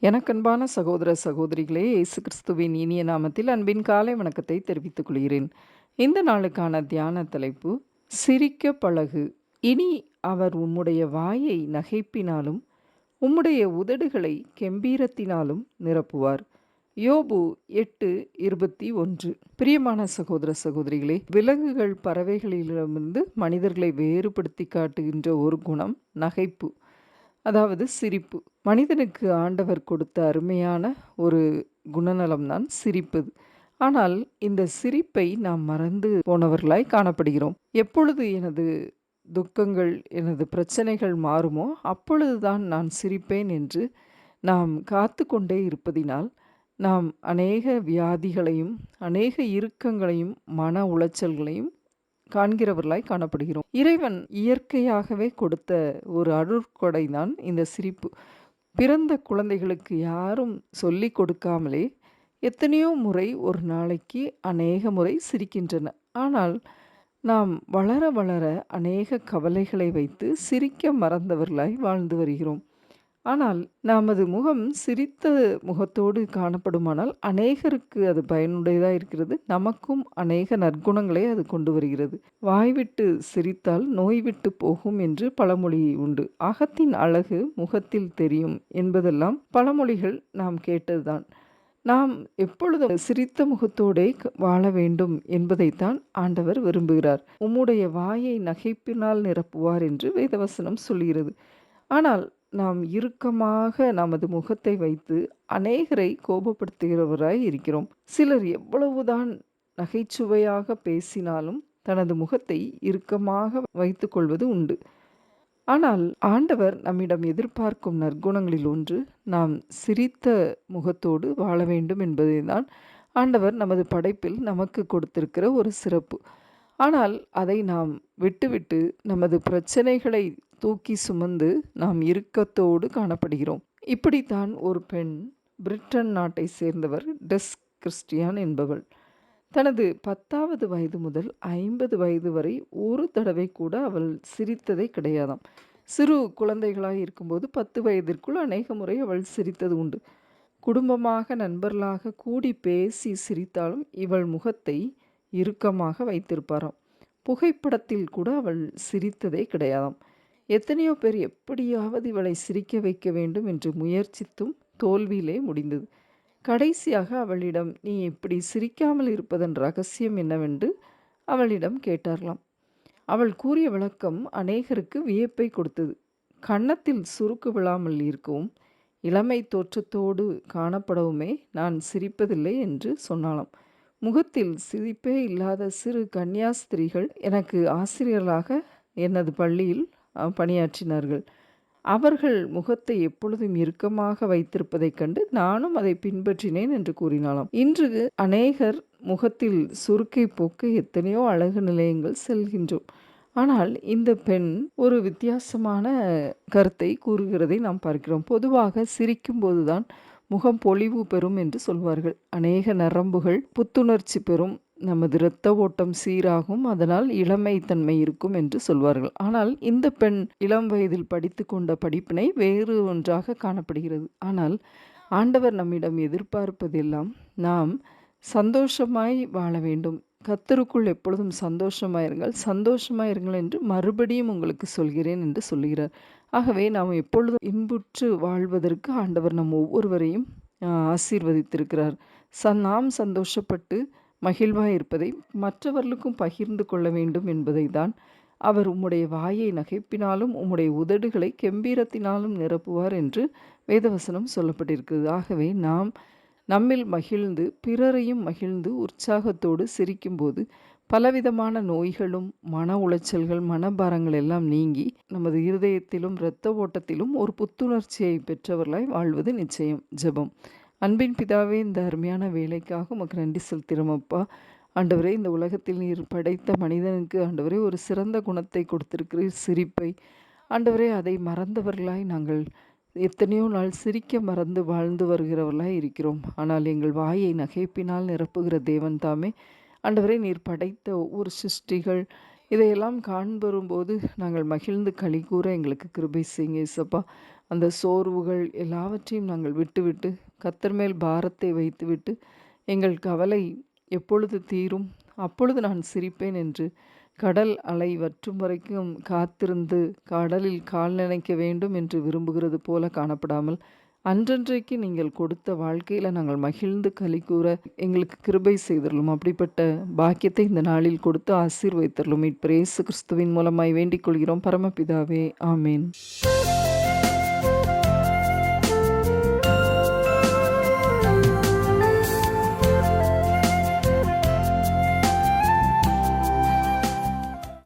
எனக்கன்பான சகோதர சகோதரிகளே இயேசு கிறிஸ்துவின் இனிய நாமத்தில் அன்பின் காலை வணக்கத்தை தெரிவித்துக் கொள்கிறேன். இந்த நாளுக்கான தியான தலைப்பு சிரிக்க பழகு. இனி அவர் உம்முடைய வாயை நகைப்பினாலும் உம்முடைய உதடுகளை கெம்பீரத்தினாலும் நிரப்புவார். யோபு எட்டு இருபத்தி ஒன்று. பிரியமான சகோதர சகோதரிகளே விலங்குகள் பறவைகளிடமிருந்து மனிதர்களை வேறுபடுத்தி காட்டுகின்ற ஒரு குணம் நகைப்பு. அதாவது சிரிப்பு. மனிதனுக்கு ஆண்டவர் கொடுத்த அருமையான ஒரு குணநலம் தான் சிரிப்பது. ஆனால் இந்த சிரிப்பை நாம் மறந்து போனவர்களாய் காணப்படுகிறோம். எப்பொழுது எனது துக்கங்கள் எனது பிரச்சனைகள் மாறுமோ அப்பொழுதுதான் நான் சிரிப்பேன் என்று நாம் காத்து கொண்டே இருப்பதினால் நாம் அநேக வியாதிகளையும் அநேக இறுக்கங்களையும் மன உளைச்சல்களையும் காண்கிறவர்களாய் காணப்படுகிறோம். இறைவன் இயற்கையாகவே கொடுத்த ஒரு அருட்கொடை தான் இந்த சிரிப்பு. பிறந்த குழந்தைகளுக்கு யாரும் சொல்லி கொடுக்காமலே எத்தனையோ முறை ஒரு நாளைக்கு அநேக முறை சிரிக்கின்றன. ஆனால் நாம் வளர வளர அநேக கவலைகளை வைத்து சிரிக்க மறந்தவர்களாய் வாழ்ந்து வருகிறோம். ஆனால் நமது முகம் சிரித்த முகத்தோடு காணப்படுமானால் அநேகருக்கு அது பயனுடையதாக இருக்கிறது. நமக்கும் அநேக நற்குணங்களை அது கொண்டு வருகிறது. வாய்விட்டு சிரித்தால் நோய் விட்டு போகும் என்று பழமொழி உண்டு. அகத்தின் அழகு முகத்தில் தெரியும் என்பதெல்லாம் பழமொழிகள் நாம் கேட்டதுதான். நாம் எப்பொழுதும் சிரித்த முகத்தோடே வாழ வேண்டும் என்பதைத்தான் ஆண்டவர் விரும்புகிறார். உம்முடைய வாயை நகைப்பினால் நிரப்புவார் என்று வேதவசனம் சொல்கிறது. ஆனால் நாம் இறுக்கமாக நமது முகத்தை வைத்து அநேகரை கோபப்படுத்துகிறவராய் இருக்கிறோம். சிலர் எவ்வளவுதான் நகைச்சுவையாக பேசினாலும் தனது முகத்தை இறுக்கமாக வைத்து கொள்வது உண்டு. ஆனால் ஆண்டவர் நம்மிடம் எதிர்பார்க்கும் நற்குணங்களில் ஒன்று நாம் சிரித்த முகத்தோடு வாழ வேண்டும் என்பதை தான் ஆண்டவர் நமது படைப்பில் நமக்கு கொடுத்திருக்கிற ஒரு சிறப்பு. ஆனால் அதை நாம் விட்டுவிட்டு நமது பிரச்சனைகளை தூக்கி சுமந்து நாம் இறுக்கத்தோடு காணப்படுகிறோம். இப்படித்தான் ஒரு பெண் பிரிட்டன் நாட்டை சேர்ந்தவர் டெஸ் கிறிஸ்டியான் என்பவள். தனது பத்தாவது வயது முதல் ஐம்பது வயது வரை ஒரு தடவை கூட அவள் சிரித்ததே கிடையாதாம். சிறு குழந்தைகளாக இருக்கும்போது பத்து வயதிற்குள் அநேக முறை அவள் சிரித்தது உண்டு. குடும்பமாக நண்பர்களாக கூடி பேசி சிரித்தாலும் இவள் முகத்தை இறுக்கமாக வைத்திருப்பாராம். புகைப்படத்தில் கூட அவள் சிரித்ததே கிடையாதாம். எத்தனையோ பேர் எப்படியாவது இவளை சிரிக்க வைக்க வேண்டும் என்று முயற்சித்தும் தோல்வியிலே முடிந்தது. கடைசியாக அவளிடம் நீ இப்படி சிரிக்காமல் இருப்பதன் ரகசியம் என்னவென்று? அவளிடம் கேட்டார்களாம். அவள் கூறிய விளக்கம் அநேகருக்கு வியப்பை கொடுத்தது. கன்னத்தில் சுருக்கு விழாமல் இருக்கவும் இளமை தோற்றத்தோடு காணப்படவுமே நான் சிரிப்பதில்லை என்று சொன்னாலாம் முகத்தில் சிரிப்பே இல்லாத சிறு கன்னியாஸ்திரிகள் எனக்கு ஆசிரியர்களாக எனது பள்ளியில் பணியாற்றினார்கள். அவர்கள் முகத்தை எப்பொழுதும் இறுக்கமாக வைத்திருப்பதைக் கண்டு நானும் அதை பின்பற்றினேன் என்று கூறினாலாம் இன்று அநேகர் முகத்தில் சுருக்கை போக்க எத்தனையோ அழகு நிலையங்கள் செல்கின்றோம். ஆனால் இந்த பெண் ஒரு வித்தியாசமான கருத்தை கூறுகிறதை நாம் பார்க்கிறோம். பொதுவாக சிரிக்கும்போதுதான் முகம் பொலிவு பெறும் என்று சொல்வார்கள். அநேக நரம்புகள் புத்துணர்ச்சி பெறும் நமது இரத்த ஓட்டம் சீராகும் அதனால் இளமைத்தன்மை இருக்கும் என்று சொல்வார்கள். ஆனால் இந்த பெண் இளம் வயதில் படித்து கொண்ட படிப்பினை வேறு ஒன்றாக காணப்படுகிறது. ஆனால் ஆண்டவர் நம்மிடம் எதிர்பார்ப்பதெல்லாம் நாம் சந்தோஷமாய் வாழ வேண்டும். கத்தருக்குள் எப்பொழுதும் சந்தோஷமாயிருங்கள். சந்தோஷமாயிருங்கள் என்று மறுபடியும் உங்களுக்கு சொல்கிறேன் என்று சொல்கிறார் ஆகவே நாம் எப்பொழுதும் இன்புற்று வாழ்வதற்கு ஆண்டவர் நம் ஒவ்வொருவரையும் ஆசீர்வதித்திருக்கிறார். ச நாம் சந்தோஷப்பட்டு மகிழ்வாய் இருப்பதை மற்றவர்களுக்கும் பகிர்ந்து கொள்ள வேண்டும் என்பதை தான் அவர் உம்முடைய வாயை நகைப்பினாலும் உம்முடைய உதடுகளை கெம்பீரத்தினாலும் நிரப்புவார் என்று வேதவசனம் சொல்லப்பட்டிருக்கிறது. ஆகவே நாம் நம்மில் மகிழ்ந்து பிறரையும் மகிழ்ந்து உற்சாகத்தோடு சிரிக்கும்போது பலவிதமான நோய்களும் மன உளைச்சல்கள் மனபாரங்கள் எல்லாம் நீங்கி நமது இருதயத்திலும் இரத்த ஓட்டத்திலும் ஒரு புத்துணர்ச்சியை பெற்றவர்களாய் வாழ்வது நிச்சயம். ஜெபம். அன்பின் பிதாவே இந்த அருமையான வேலைக்காக உமக்கு நன்றி செலுத்திடும் அப்பா. ஆண்டவரே இந்த உலகத்தில் நீர் படைத்த மனிதனுக்கு ஆண்டவரே ஒரு சிறந்த குணத்தை கொடுத்திருக்கிறீர் சிரிப்பை. ஆண்டவரே அதை மறந்தவர்களாய் நாங்கள் எத்தனையோ நாள் சிரிக்க மறந்து வாழ்ந்து வருகிறவர்களாய் இருக்கிறோம். ஆனால் எங்கள் வாயை நகைப்பினால் நிரப்புகிற தேவன் தாமே. ஆண்டவரே நீர் படைத்த ஒவ்வொரு சிருஷ்டிகள் இதையெல்லாம் காண்பரும்போது நாங்கள் மகிழ்ந்து களி கூற எங்களுக்கு கிருபை செய்யுங்க இசப்பா அந்த சோர்வுகள் எல்லாவற்றையும் நாங்கள் விட்டுவிட்டு கத்தர் மேல் பாரத்தை வைத்துவிட்டு எங்கள் கவலை எப்பொழுது தீரும்? அப்பொழுது நான் சிரிப்பேன் என்று கடல் அலை வற்றும் வரைக்கும் காத்திருந்து கடலில் கால் நினைக்க வேண்டும் என்று விரும்புகிறது போல காணப்படாமல் அன்றன்றைக்கு நீங்கள் கொடுத்த வாழ்க்கையில் நாங்கள் மகிழ்ந்து கலி கூற எங்களுக்கு கிருபை செய்தரலும் அப்படிப்பட்ட பாக்கியத்தை இந்த நாளில் கொடுத்து ஆசீர்வைத்தரலும் இப்பிரேசு கிறிஸ்துவின் மூலமாய் வேண்டிக் கொள்கிறோம். பரமபிதாவே ஆமேன்.